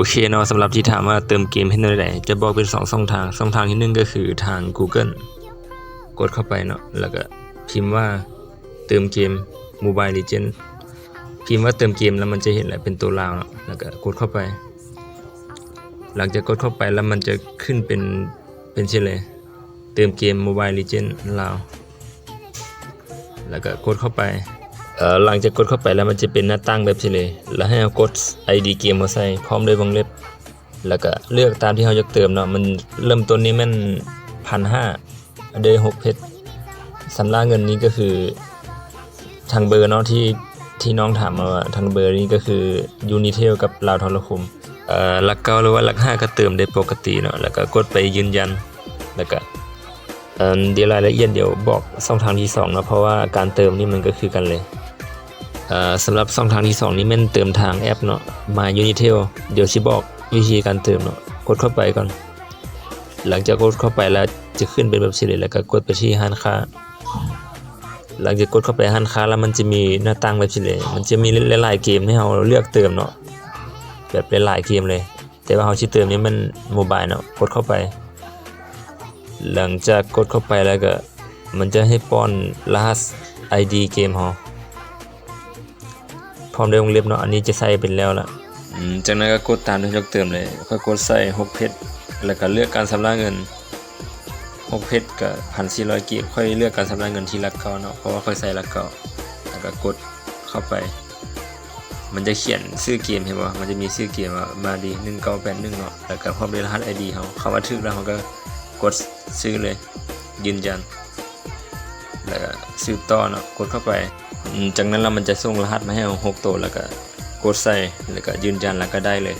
โอเคเนาะสำหรับที่ถามว่าเติมเกมให้ได้ไหนจะบอกเป็นสองช่องทางช่องทางที่หนึ่งก็คือทาง Google กดเข้าไปเนาะแล้วก็พิมพ์ว่าเติมเกม Mobile Legend พิมพ์ว่าเติมเกมแล้วมันจะเห็นแหละเป็นตัวลาวเนาะแล้วก็กดเข้าไป หลังจากกดเข้าไปแล้วมันจะขึ้นเป็นเป็นชื่อเลยเติมเกม Mobile Legend ลาวแล้วก็กดเข้าไป หลังจากกดเข้าไปแล้วมันจะเป็นหน้าตั้งแบบนี้เลย แล้วให้เอากด ID เกมมาใส่พร้อมด้วยวงเล็บ แล้วก็เลือกตามที่เราอยากเติมเนาะมันเริ่มต้นนี้มันพันห้าเดย์หกเพชรสำระเงินนี้ก็คือทางเบอร์เนาะที่ที่น้องถามมาว่าทางเบอร์นี้ก็คือยูนิเทลกับลาวทรคมเอ่อหลักเก้าหรือว่าหลักห้าก็เติมได้ปกติเนาะแล้วก็กดไปยืนยันแล้วก็เดี๋ยวรายละเอียดเดี๋ยวบอกช่องทางที่2เนาะเพราะว่าการเติมนี่มันก็คือกันเลย สำหรับช่องทางที่ 2 นี่แม่นเติมทางแอปเนาะมา Unitel เดี๋ยวสิบอกวิธีการเติมเนาะกดเข้าไปก่อน หลังจากกดเข้าไปแล้วจะขึ้นเป็นแบบนี้เลยแล้วก็กดไปที่ห้านค้า หลังจากกดเข้าไปห้านค้าแล้วมันจะมีหน้าตั้งแบบนี้เลยมันจะมีหลายๆเกมให้เราเลือกเติมเนาะแบบหลายๆเกมเลย แต่ว่าเราสิเติมนี่มันโมบายเนาะกดเข้าไป หลังจากกดเข้าไปแล้วก็มันจะให้ป้อนรหัส ID เกมเฮา ร้อมด้วยวงเล็บเนาะอันนี้จะใส่เป็นแล้วล่ะอืมจากนั้นก็กดตามที่เราเติมเลยค่อยกดใส่6เพชรแล้วก็เลือกการชำระเงิน6เพชรกับ1,400กีบค่อยเลือกการชำระเงินที่รักเก่าเนาะเพราะว่าค่อยใส่รักเก่าแล้วก็กดเข้าไป มันจะเขียนชื่อเกมเห็นป่ะมันจะมีชื่อเกมว่ามาดี1981เนาะแล้วก็พร้อมด้วยรหัส ID เฮาคำว่าถึกแล้วเฮาก็กดซื้อเลยยืนยัน แล้วก็สืบต่อเนาะกดเข้าไป จากนั้นเรามันจะส่งรหัสมาให้เราหกตัวแล้วก็กดใส่แล้วก็ยืนยันแล้วก็ได้เลย